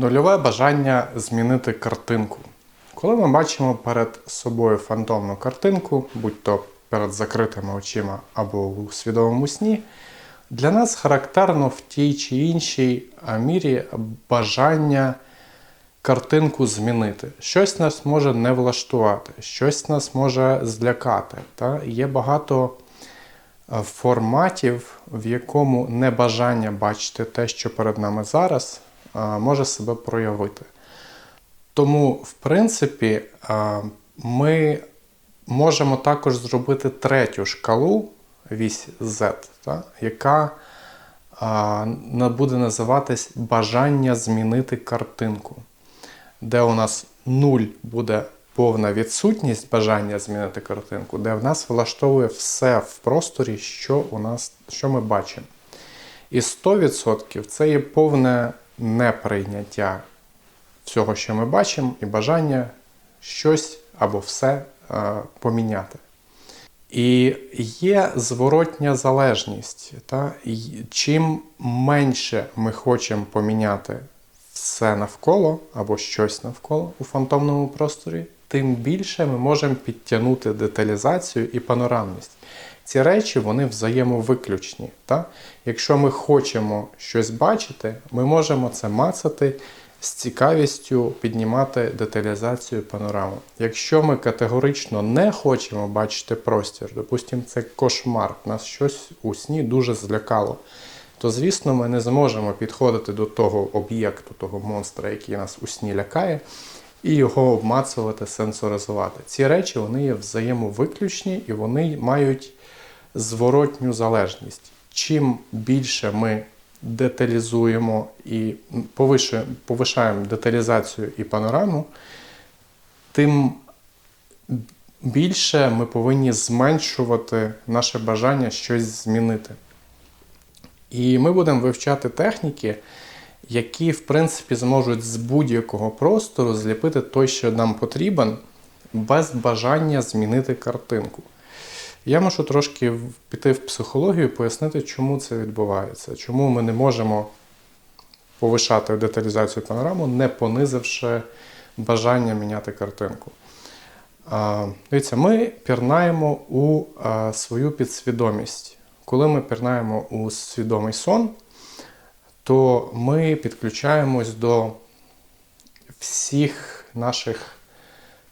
Нульове бажання змінити картинку. Коли ми бачимо перед собою фантомну картинку, будь то перед закритими очима або у свідомому сні, для нас характерно в тій чи іншій мірі бажання картинку змінити. Щось нас може не влаштувати, щось нас може злякати. Та? Є багато форматів, в якому небажання бачити те, що перед нами зараз, може себе проявити. Тому, в принципі, е, ми можемо також зробити третю шкалу вісь Z, та, яка а, буде називатись бажання змінити картинку, де у нас 0 буде повна відсутність бажання змінити картинку, де в нас влаштовує все в просторі, що, у нас, що ми бачимо. І 100% це є повне неприйняття всього, що ми бачимо, і бажання щось або все е, поміняти. І є зворотня залежність. Та? Чим менше ми хочемо поміняти все навколо або щось навколо у фантомному просторі, тим більше ми можемо підтягнути деталізацію і панорамність. Ці речі вони взаємовиключні. Та? Якщо ми хочемо щось бачити, ми можемо це мацати з цікавістю піднімати деталізацію панораму. Якщо ми категорично не хочемо бачити простір, допустимо, це кошмар, нас щось у сні дуже злякало, то звісно ми не зможемо підходити до того об'єкту, того монстра, який нас у сні лякає, і його обмацувати, сенсоризувати. Ці речі вони є взаємовиключні і вони мають зворотню залежність. Чим більше ми деталізуємо і повишаємо деталізацію і панораму, тим більше ми повинні зменшувати наше бажання щось змінити. І ми будемо вивчати техніки, які, в принципі, зможуть з будь-якого простору зліпити той, що нам потрібен, без бажання змінити картинку. Я можу трошки піти в психологію, пояснити, чому це відбувається, чому ми не можемо повишати деталізацію панораму, не понизивши бажання міняти картинку. Дивіться, ми пірнаємо у свою підсвідомість. Коли ми пірнаємо у свідомий сон, то ми підключаємось до всіх наших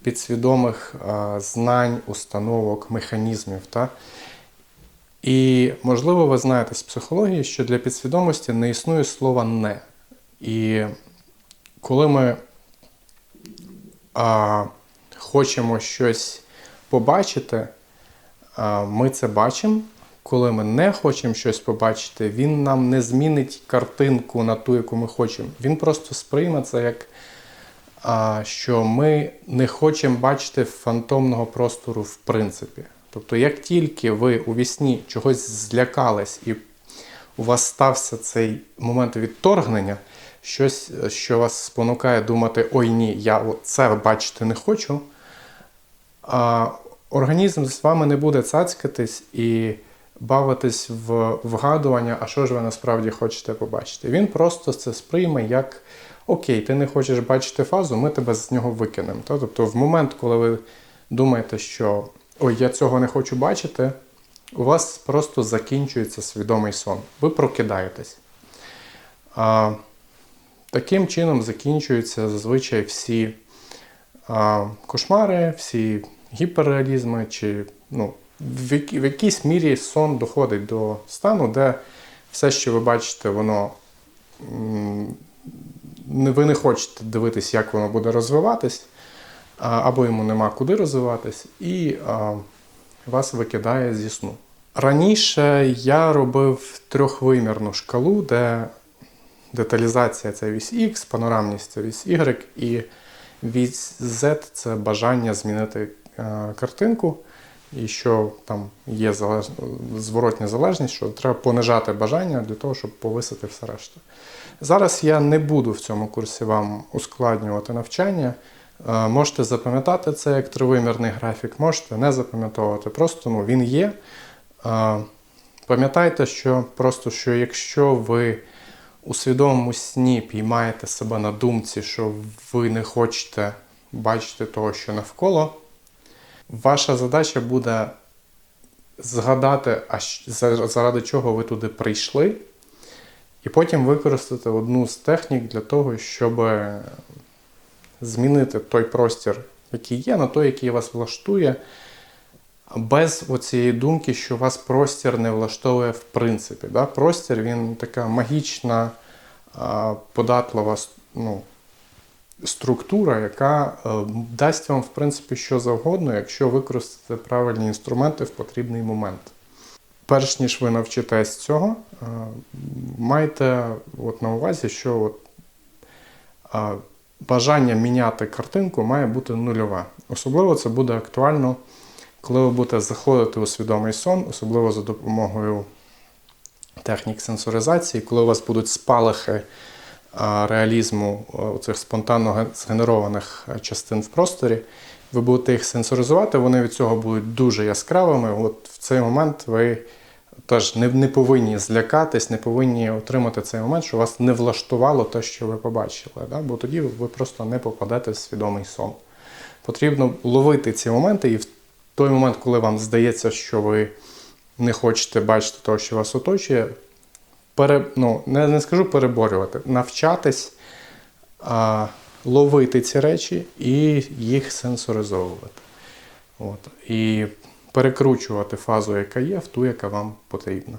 підсвідомих знань, установок, механізмів. Та? І, можливо, ви знаєте з психології, що для підсвідомості не існує слова не. І коли ми а, хочемо щось побачити, а, ми це бачимо. Коли ми не хочемо щось побачити, він нам не змінить картинку на ту, яку ми хочемо. Він просто сприйме це як що ми не хочемо бачити фантомного простору в принципі. Тобто, як тільки ви у вісні чогось злякались і у вас стався цей момент відторгнення, щось, що вас спонукає думати, ой ні, я це бачити не хочу, а організм з вами не буде цацькатись і бавитись в вгадування, а що ж ви насправді хочете побачити. Він просто це сприйме як окей, ти не хочеш бачити фазу, ми тебе з нього викинемо. Тобто, в момент, коли ви думаєте, що ой, я цього не хочу бачити, у вас просто закінчується свідомий сон. Ви прокидаєтесь. А, таким чином закінчуються зазвичай всі а, кошмари, всі гіперреалізми, чи ну, в, якійсь мірі сон доходить до стану, де все, що ви бачите, воно ви не хочете дивитись, як воно буде розвиватись, або йому нема куди розвиватись, і вас викидає зі сну. Раніше я робив трьохвимірну шкалу, де деталізація це вісь X, панорамність це вісь Y, і вісь Z це бажання змінити е, картинку. І що там є залеж... зворотня залежність, що треба понижати бажання для того, щоб повисити все решта. Зараз я не буду в цьому курсі вам ускладнювати навчання. Е, Можете запам'ятати це як тривимірний графік, можете не запам'ятовувати. Просто ну, він є. Е, Пам'ятайте, що просто що якщо ви у свідомому сні піймаєте себе на думці, що ви не хочете бачити того, що навколо, ваша задача буде згадати, заради чого ви туди прийшли, і потім використати одну з технік для того, щоб змінити той простір, який є, на той, який вас влаштує, без оцієї думки, що вас простір не влаштовує в принципі. Да? Простір він така магічна, податлива ну, структура, яка е, дасть вам, в принципі, що завгодно, якщо використати правильні інструменти в потрібний момент. Перш ніж ви навчитесь цього, е, майте от на увазі, що от, е, бажання міняти картинку має бути нульове. Особливо це буде актуально, коли ви будете заходити у свідомий сон, особливо за допомогою технік сенсоризації, коли у вас будуть спалахи реалізму цих спонтанно згенерованих е, частин в просторі, ви будете їх сенсоризувати, вони від цього будуть дуже яскравими. От в цей момент ви теж не, не повинні злякатись, не повинні отримати цей момент, що вас не влаштувало те, що ви побачили. Да? Бо тоді ви просто не попадете в свідомий сон. Потрібно ловити ці моменти, і в той момент, коли вам здається, що ви не хочете бачити того, що вас оточує, пере, ну, не, не скажу переборювати, навчатись а, ловити ці речі і їх сенсоризовувати. От. І перекручувати фазу, яка є, в ту, яка вам потрібна.